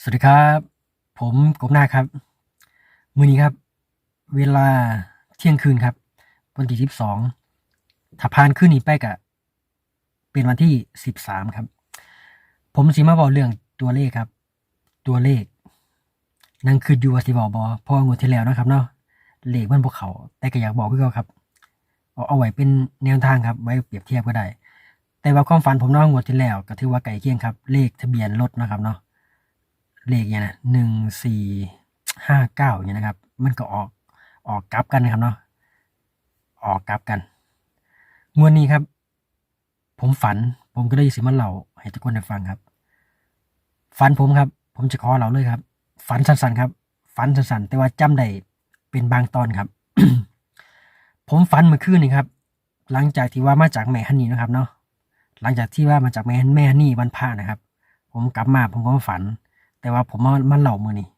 สวัสดีครับ ผมกบหน้าครับ มือนี้ครับ เวลาเที่ยงคืนครับ วันที่สิบสองถ้าผ่านคืนนี้ไปกะเป็นวันที่สิบสามครับ ผมสิมาบอกเรื่องตัวเลขครับ ตัวเลข นั่นคืออยู่ว่าสิบอกบอพราะว่างวดที่แล้วนะครับเนาะเลขมันพวกเขา แต่ก็อยากบอกคือเขาครับ เอาเอาไว้เป็นแนวทางครับไว้เปรียบเทียบก็ได้ แต่ว่าความฝันผมเนาะงวดที่แล้ว ก็ถือว่าไก่เคียงครับ เลขทะเบียนรถนะครับเนาะ เลขเนี่ยนะหนึ่งสี่ห้าเก้าเนี่ยนะครับ มันก็ออกออกกลับกันนะครับเนาะออกกลับกันงวดนี้ครับ ผมฝันผมก็เลยสิมาเล่าให้ทุกคนได้ฟังครับ ฝันผมครับ ผมจะขอเล่าเลยครับ ฝันสั้นๆครับ ฝันสั้นๆแต่ว่าจำได้เป็นบางตอนครับ ผมฝันเมื่อคืนนี่ครับ หลังจากที่ว่ามาจากแม่ฮันนี่นะครับเนาะหลังจากที่ว่ามาจากแม่แม่ฮันนี่วันพระนะครับ ผมกลับมาผมก็มาฝัน แต่ว่าผมมามาเล่ามือนี้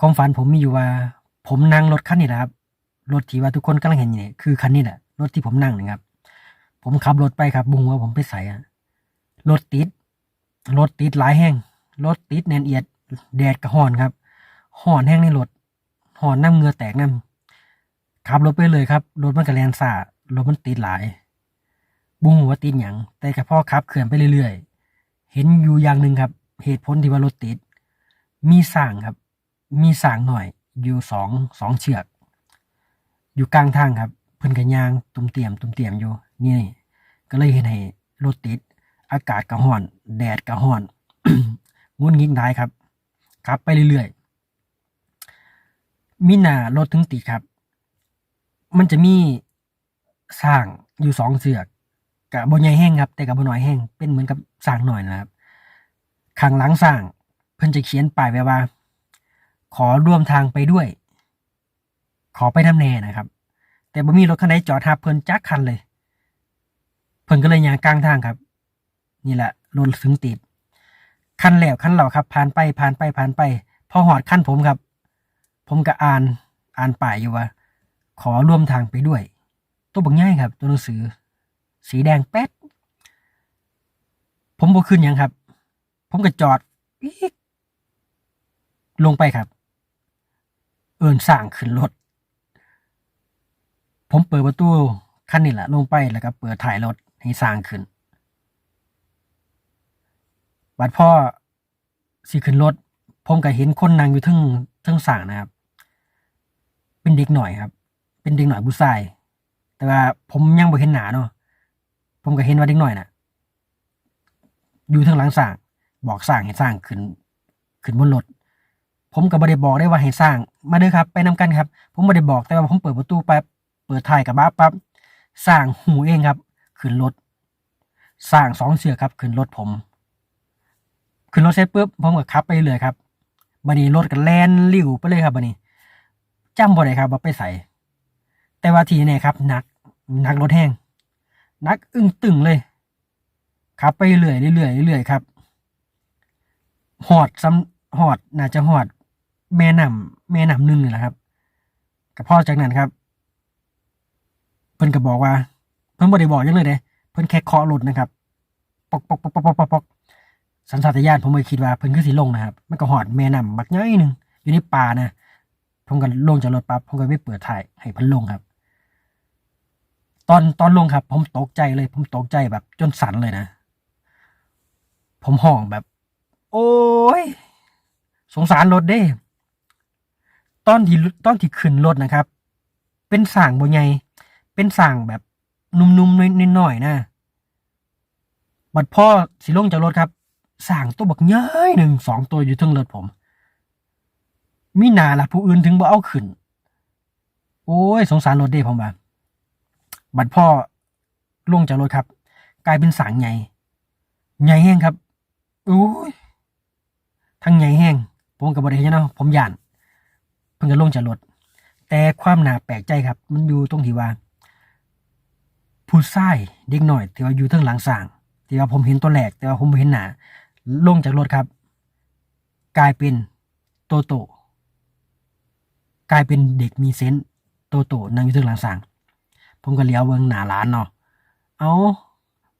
ความฝันผมมีอยู่ว่า ผมนั่งรถคันนี้แหละครับรถที่ว่าทุกคนกำลังเห็นอยู่นี่คือคันนี้แหละรถที่ผมนั่งนี่ครับ ผมขับรถไปครับบุงว่าผมไปใส่อะรถติดรถติดหลายแห้งรถติดแน่นเอียด แดดกระห่อนครับห่อนแห้งในรถห่อนน้ำเงือแตกน้ำขับรถไปเลยครับรถมันกระแลนซ่ารถมันติดหลาย บุงว่าติดหยังแต่กระพ่อขับเขื่อนไปเรื่อยๆ เห็นอยู่อย่างหนึ่งครับ เหตุผลที่ว่ารถติด มีสร้างครับ มีสร้างหน่อย อยู่สองสองเชือก อยู่กลางทางครับ เพิ่นกันยางตุ่มเตียมตุ่มเตียมอยู่ นี่ ก็เลยเห็นให้รถติด อากาศกระห้อน แดดกระห้อนงุนงิดได้ครับขับไปเรื่อยๆมีหน้ารถถึงติดครับ มันจะมีสร้างอยู่สองเสือกกับบนใหญ่แห้งครับ แต่กับบนน้อยแห้งเป็นเหมือนกับสร้างหน่อยนะครับ ข้างหลังสร้าง เพิ่นจะเขียนป้ายไว้ว่า ขอร่วมทางไปด้วย ขอไปทำแน่นะครับ แต่บ่มีรถคันใดจอดทับเพิ่นจักคันเลย เพิ่นก็เลยยางกลางทางครับ นี่แหละรถถึงติดคันแล้วคันเหล่าครับ ผ่านไปผ่านไปผ่านไป พอหอดขั้นผมครับ ผมก็อ่านอ่านป้ายอยู่ว่า ขอร่วมทางไปด้วย ตัวบักง่ายครับ ตัวหนังสือ สีแดงแป๊ดผมบ่ขึ้นยังครับ ผมก็จอดลงไปครับ เอินสั่งขึ้นรถ ผมเปิดประตูคันนี้แหละลงไปแล้วก็เปิดถ่ายรถให้สร้างขึ้น บัดพ่อสิขึ้นรถ ผมก็เห็นคนนั่งอยู่เทึงเทึงสั่งนะครับ เป็นเด็กหน่อยครับ เป็นเด็กหน่อยผู้ชาย แต่ว่าผมยังบ่เห็นหนาเนาะ ผมก็เห็นว่าเด็กหน่อยน่ะ อยู่ทางหลังสร้าง บอกสร้างให้สร้างขึ้นขึ้นบนรถผมก็บ่ได้บอกได้ว่าให้สร้าง มาเด้อครับ ไปนํกันครับ ผมบ่ได้บอกแต่ว่าผมเปิดประตูไปเปิดท้ายกระบะปั๊บสร้างหูเองครับ ขึ้นรถสร้างสองเสือครับ ขึ้นรถผม ขึ้นรถเสร็จปุ๊บผมก็ขับไปเลยครับบัดนี้รถก็แล่นลิ้วไปเลยครับบัดนี้จำบ่ได้ครับว่าไปใส่แต่ว่าทีนี้ครับหนักหนักรถแห้งหนักอึ้งตึงเลยขับไปเรื่อยเรื่อยเรื่อยครับ หอดซ้ำหอดน่าจะหอดแม่น้ำแม่น้ำหนึ่งนี่แหละครับกับพ่อจากนั้นครับเพิ่นก็บอกว่า เพิ่นบ่ได้บอกยังเลยเด้เพิ่นแค่เคาะรถนะครับ ปอกปอกปอกปอกปอกปอกปอกสัญชาตญาณผมเลยคิดว่าเพิ่นคือสิลงนะครับ มันก็หอดแม่น้ำบักน้อยหนึงอยู่ในป่านะผมก็ลงจากรถปั๊บผมก็ไปเปิดถ่ายให้เพิ่นลงครับ ตอนตอนลงครับ ผมตกใจเลย ผมตกใจแบบจนสั่นเลยนะ ผมห้องแบบ โอ้ย สงสารรถเด้ ตอนที่ตอนที่ขึ้นรถนะครับ เป็นสั่งบ่ใหญ่เป็นสั่งแบบนุ่มๆน้อยๆนะบัดพ่อสิลงจากรถครับสั่งตัวบักใหญ่หนึ่งสองตัวอยู่ทั้งรถผม มีหนาละผู้อื่นถึงบ่เอาขึ้น โอ้ย สงสารรถเด้ผมว่าบัดพ่อลงจากรถครับ กลายเป็นสางใหญ่ ใหญ่แห้งครับ โอ้ย ทั้งใหญ่แห้งผมกับบริเวณเนาะผมย่านเพิ่งจะลงจากรถแต่ความหนาแปลกใจครับ มันอยู่ตรงที่ว่า ผู้ชายเด็กหน่อยที่ว่าอยู่ทั้งหลังสางที่ว่าผมเห็นตัวแรกแต่ว่าผมไม่เห็นหนาลงจากรถครับ กลายเป็นโตโตกลายเป็นเด็กมีเซนส์โตโตนั่งอยู่ทั้งหลังสางผมก็เลี้ยวเบิ่งหนาร้านเนาะเอา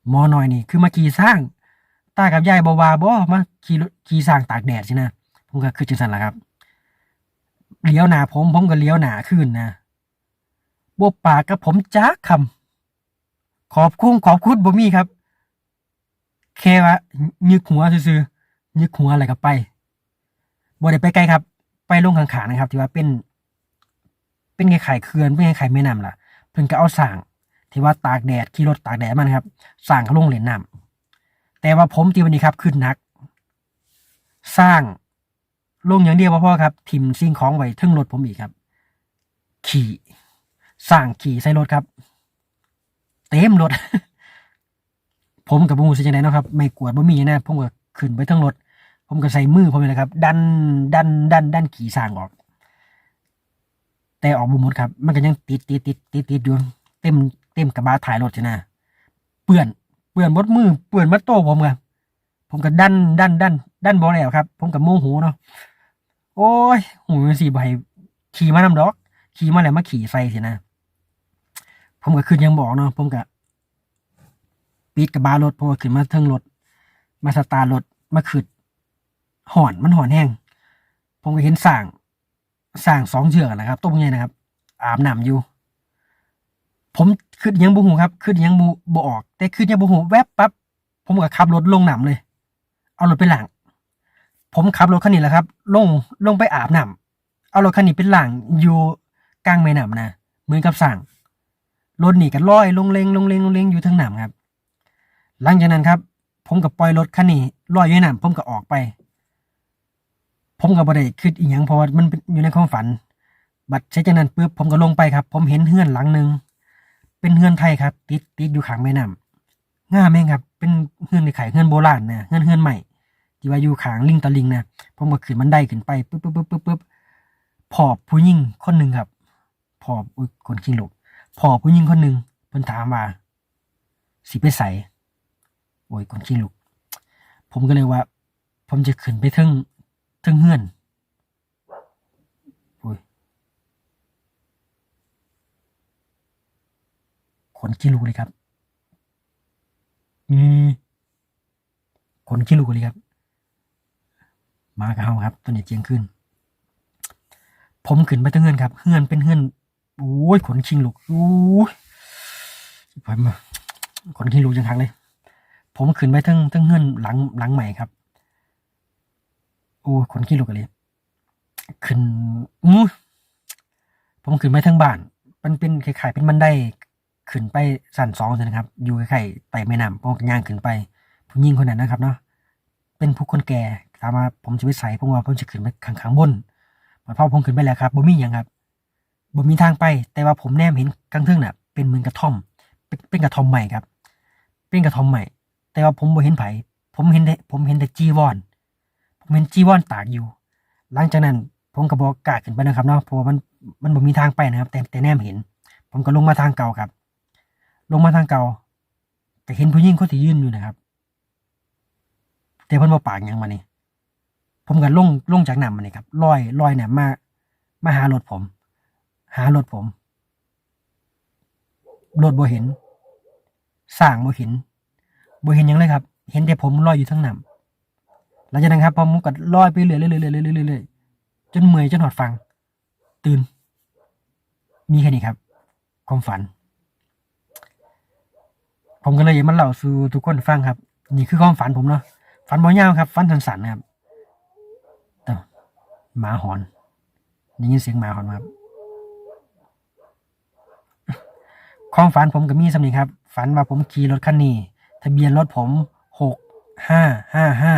หมอหน่อยนี่ คือมาขี่สร้างตากับยายบาวาบ่มา ขี่รถขี่สร้างตากแดดสินะผมก็คือจังสันละครับเลี้ยวหนาผมผมก็เลี้ยวหนาขึ้นนะบวปากกับผมจ้าคำขอบคุณขอบคุณบ่มีครับแค่ว่ายึกหัวซื่อๆยึกหัวอะไรก็ไปบ่ได้ไปไกลครับ ไปลงข้างๆนะครับ ที่ว่าเป็น เป็นไงไข่เขื่อนเป็นไงไข่แม่น้ำล่ะ เพิ่นก็เอาสร้างที่ว่าตากแดดขี่รถตากแดดมานครับสร้างเขาลงเหรียญน้ำแต่ว่าผมตีวันนี้ครับขึ้นนัก สร้างลงอย่างเดียวบ่อครับ ทิมสิ่งของไว้ทึ่งรถผมอีกครับ ขี่สร้างขี่ใส่รถครับ เต็มรถ ผมกับบุ้สิจังไดเนาะครับ ไม่กวดบ่มีนะผมก็ขึ้นไปทั้งรถ ผมก็ใส่มือผมเลยนะครับ ดันดันดันดันขี่สร้างออก แต่ออกบ่หมดครับ มันก็ยังติดติดติดติดติดอยู่เต็มเต็มกระบะถ่ายรถสินะเปื่อนเปื่อนมดมือเปื่อนหมดโต้ผมครับ ผมก็ดันดันดันดันบ่แล้วครับ ผมก็โมโหเนาะโอ้ยหูสีใบขี่มานำดอก ขี่มาแล้วมาขี่ใส่สินะ ผมก็ขึ้นยังบอกเนาะผมก็ปิดกับบาร์รถเพราะว่าขึ้นมาเทิงรถ มาสตาร์รถมาขึ้นห่อนมันห่อนแห้งผมก็เห็นสร้างสร้างสองเชือกนะครับต้มไงนะครับ อาบน้ำอยู่ ผมขึ้นยังบูหูครับ ขึ้นยังบูบออก แต่ขึ้นยังบูหูแวบปั๊บผมก็ขับรถลงน้ำเลย เอารถไปหลังผมขับรถคันนี้แหละครับ ลงลงไปอาบน้ำเอารถคันนี้เป็นหลังอยู่กลางแม่น้ำนะเหมือนกับสั่งรถหนี่ก็ลอยลงเลงลงเลงลงเลงอยู่ทั้งน้ำครับ หลังจากนั้นครับ ผมก็ปล่อยรถคันนี้ลอยอยู่ในน้ำผมก็ออกไป ผมก็บ่ได้คิดอีหยังเพราะว่ามันอยู่ในความฝัน บัดเสร็จากนั้นปุ๊บผมก็ลงไปครับ ผมเห็นเฮือนหลังหนึ่งเป็นเฮือนไทยครับ ติดติดอยู่ข้างแม่น้ำง่ามเองครับ เป็นเฮือนในไข่เฮือนโบราณนะเฮือนเฮือนใหม่ ที่ว่าอยู่ขางลิงตะลิงนะผมก็ขึ้นบันได้ขึ้นไปปุ๊บปุ๊บปุ๊บปุ๊บปุ๊บพอผู้หญิงคนหนึ่งครับพออุ๊ยคนขี้ลุกพอผู้หญิงคนหนึ่งเพิ่นถามว่าสิไปใส่โอ้ยคนขี้ลุก ผมก็เลยว่า ผมจะขึ้นไปถึงถึงเฮือนโอ้ยคนขี้ลุกเลยครับอืมคนขี้ลุกเลยครับ มากับเฮาครับตอนนี้เจียงขึ้น ผมขึ้นไปตั้งเงินครับเฮือนเป็นเฮือนโอ้ยขนคิงลุกโอ้ยผมขนคิงลุกจังครั้งเลย ผมขึ้นไปทั้งทั้งเฮือนหลังหลังใหม่ครับโอ้ขนคิงลุกเลยขึ้นอู้ผมขึ้นไปทั้งบ้าน มันเป็นคล้ายๆเป็นบันไดขึ้นไปสั่นสองเลยนะครับ อยู่คล้ายๆไต่แม่น้ำผมก็ย่างขึ้นไป ผู้หญิงคนนั้นนะครับเนาะเป็นผู้คนแก่ ถามว่าผมจะไปใส่ผมว่าผมจะขึ้นไปข้างๆบนพอผมขึ้นไปแล้วครับบ่มีหยังครับบ่มีทางไป แต่ว่าผมแนมเห็นกลางเทิงน่ะ เป็นเหมือนกระท่อม เป็นกระท่อมใหม่ครับ เป็นกระท่อมใหม่ แต่ว่าผมบ่เห็นไผผมเห็นแต่ผมเห็นแต่จีวรผมเห็นจีวรตากอยู่ หลังจากนั้น ผมก็บอกกล้าขึ้นไปนะครับเนาะเพราะว่ามันมันบ่มีทางไปนะครับ แต่แต่แนมเห็น ผมก็ลงมาทางเก่าครับ ลงมาทางเก่าแต่เห็นผู้หญิงคนที่ยืนอยู่นะครับ แต่เพิ่นบ่ปากยังมานี่ ผมก็ลงลงจากน้ำมานี่ครับลอยลอยเนี่ยมามาหารถผม หารถผมรถบ่เห็นสร้างบ่เห็นบ่เห็นยังเลยครับ เห็นแต่ผมลอยอยู่ทั้งน้ำหลังจากนั้นครับผมก็ลอยไปเรื่อยๆเรื่อยเรื่อยเรื่อยจนเมื่อยจนหอดฟัง ตื่น มีแค่นี้ครับ ความฝัน ผมก็เลยอยากมาเล่าสู่ทุกคนฟังครับ นี่คือความฝันผมเนาะฟันบ่ยาวครับฟันสันๆนะครับ หมาหอนได้ยินเสียงหมาหอนครับความฝันผมก็มีสำนีครับ ฝันว่าผมขี่รถคันนี้ ทะเบียนรถผมหกห้าห้าห้า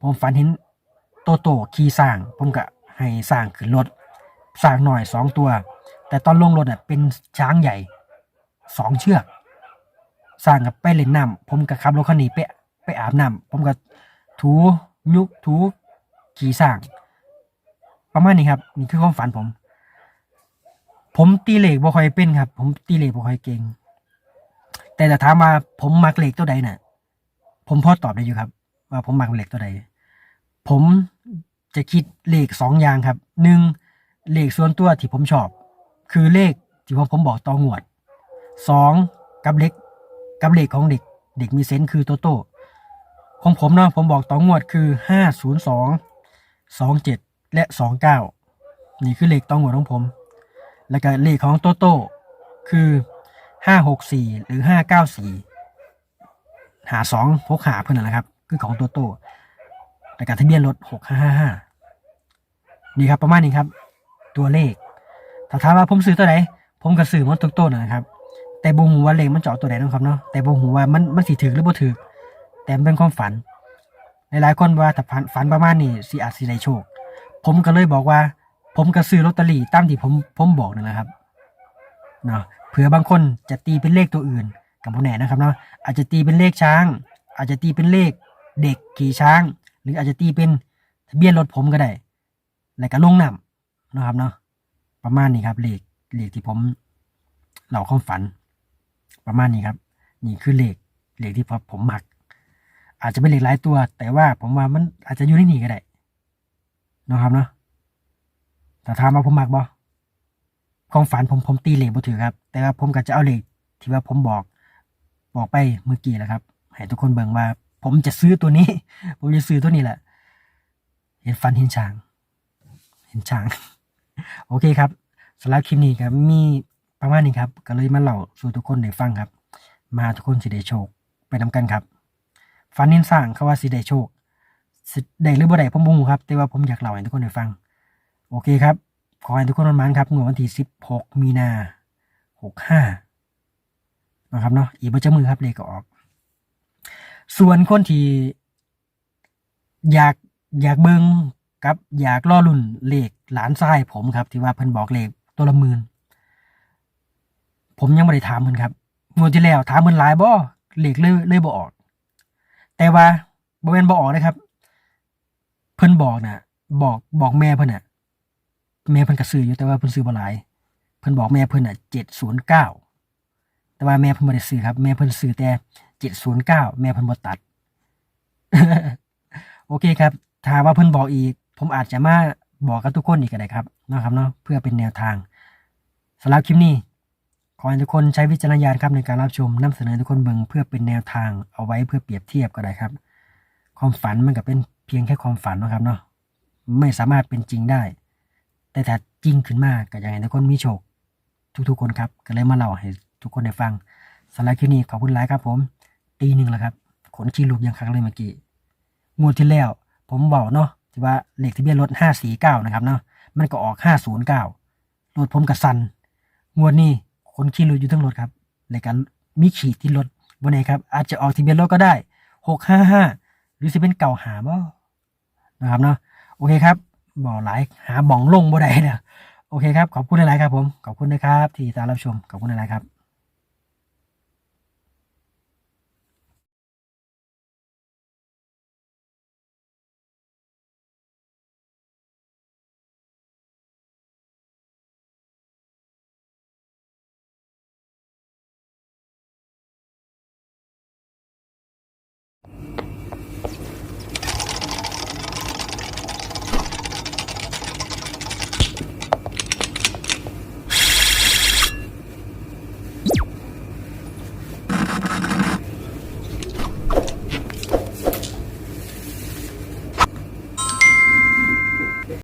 ผมฝันเห็นโตโตขี่สร้าง ผมก็ให้สร้างขึ้นรถสร้างหน่อยสองตัว แต่ตอนลงรถอะเป็นช้างใหญ่สองเชือกสร้างกับไปเล่นน้ำผมก็ขับรถคันนี้ไปไปอาบน้ำผมก็ถูยุกถูขี่สร้าง ประมาณนี้ครับ นี่คือความฝันผม ผมตีเหล็กบ่ค่อยเป็นครับ ผมตีเหล็กบ่ค่อยเก่ง แต่ถ้าถามว่าผมมักเหล็กตัวใดน่ะ ผมพอตอบได้อยู่ครับ ว่าผมมักเหล็กตัวใด ผมจะคิดเลขสองอย่างครับหนึ่งเลขส่วนตัวที่ผมชอบ คือเลขที่ผมผมบอกตองวดสองกับเลขกับเลขของเด็ก เด็กมีเซนคือโตโต้ของผมเนาะผมบอกตองวดคือห้าศูนย์สองสองเจ็ด และสองเก้านี่คือเลขต่องหัวของผม แล้วก็เลขของโตโต้คือห้าหกสี่หรือห้าเก้าสี่หาสองพกหาเพื่อนนนแหละครับ คือของโตโต้แต่การทะเบียนรถหกห้าห้าห้านี่ครับประมาณนี้ครับ ตัวเลขถ้าถามว่าผมซื้อตัวไหนผมก็ซื้อมันทุกต้นะครับแต่บ่ฮู้ว่าเลขมันเจาะตัวไหนนะครับเนาะแต่บ่ฮู้ว่ามันมันสิถึกหรือบ่ถึกแต่เป็นความฝัน หลายๆคนว่าถ้าฝันฝันประมาณนี้สิอาจสิได้โชค ผมก็เลยบอกว่า ผมก็ซื้อลอตเตอรี่ตามที่ผมผมบอกนั่นแหละครับเนาะเผื่อบางคนจะตีเป็นเลขตัวอื่นกับบ่แน่นะครับเนาะอาจจะตีเป็นเลขช้าง อาจจะตีเป็นเลขเด็กขี่ช้าง หรืออาจจะตีเป็นทะเบียนรถผมก็ได้แล้วก็ลงน้ำนะครับเนาะประมาณนี้ครับเลขเลขที่ผมเหล่าความฝัน ประมาณนี้ครับ นี่คือเลขเลขที่ผมผมมัก อาจจะเป็นเลขหลายตัว แต่ว่าผมว่ามันอาจจะอยู่ในนี่ก็ได้ นะครับเนาะแต่ถามว่าผมมักบ่ความฝันผมผมตีเหลขบ่ถือครับ แต่ว่าผมก็จะเอาเหลขที่ว่าผมบอกบอกไปเมื่อกี้แหละครับ ให้ทุกคนเบิ่งว่า ผมจะซื้อตัวนี้ ผมจะซื้อตัวนี้แหละ เห็นฟันเห็นช้าง เห็นช้าง โอเคครับสำหรับคลิปนี้ครับมีประมาณนี้ครับ ก็เลยมาเล่าสู่ทุกคนได้ฟังครับ มาทุกคนสิได้โชค ไปนำกันครับ ฟันนินสร้างเขาว่าสิได้โชค ได้หรือบ่ได้ผมบ่ฮู้ครับ แต่ว่าผมอยากเล่าให้ทุกคนได้ฟัง โอเคครับ ขอให้ทุกคนมันๆครับงวดวันที่16 มีนา65นะครับเนาะอีกบ่จะมือครับเลขก็ออก ส่วนคนที่อยากอยากเบิงกับอยากล่อลุ่นเลขหลานชายผมครับ ที่ว่าเพิ่นบอกเลขตัวละหมื่นผมยังไม่ได้ถามเพิ่นครับงวดที่แล้วถามเพิ่นหลายบ่เลขเลยเลยบ่ออก แต่ว่าบ่แม่นบ่ออกนะครับ พิ่นบอกน่ะ บอกบอกแม่เพิ่นน่ะ แม่เพิ่นก็ซื้ออยู่แต่ว่าเพิ่นซื้อบ่หลาย เพิ่นบอกแม่เพิ่นน่ะ709แต่ว่าแม่เพิ่นบ่ได้ซื้อครับ แม่เพิ่นซื้อแต่709แม่เพิ่นบ่ตัด โอเคครับถ้าว่าเพิ่นบอกอีก ผมอาจจะมาบอกกับทุกคนอีกก็ได้ครับนะครับเนาะเพื่อเป็นแนวทางสำหรับคลิปนี้ขอให้ทุกคนใช้วิจารณญาณครับในการรับชมนำเสนอทุกคนเบิ่งเพื่อเป็นแนวทางเอาไว้เพื่อเปรียบเทียบก็ได้ครับ ความฝันมันก็เป็น พียงแค่ความฝันนะครับเนาะไม่สามารถเป็นจริงได้ แต่ถ้าจริงขึ้นมาก็อยากให้ทุกคนมีโชค ทุกๆคนครับ ก็เลยมาเล่าให้ทุกคนได้ฟังสำหรับคลิปนี้ขอบคุณหลายครับผม ตีหนึ่งแล้วครับขนขี้ลูกยังครั้งเลยเมื่อกี้งวดที่แล้ว ผมบอกเนาะที่ว่าเลขทะเบียนรถห้าสี่เก้านะครับเนาะมันก็ออกห้าศูนย์เก้ารถผมกับสันงวดนี้คนขี่รถอยู่ทั้งรถครับในการมีขีดที่รถบนไหนครับอาจจะออกทะเบียนรถก็ได้หกห้าห้าหรือจะเป็นเก่าหาบ่ นะครับเนาะโอเคครับบอกหลายหาบ่องลงบ่ได้เนะโอเคครับขอบคุณหลายๆครับผมขอบคุณนะครับที่ติดตามรับชมขอบคุณหลายๆครับ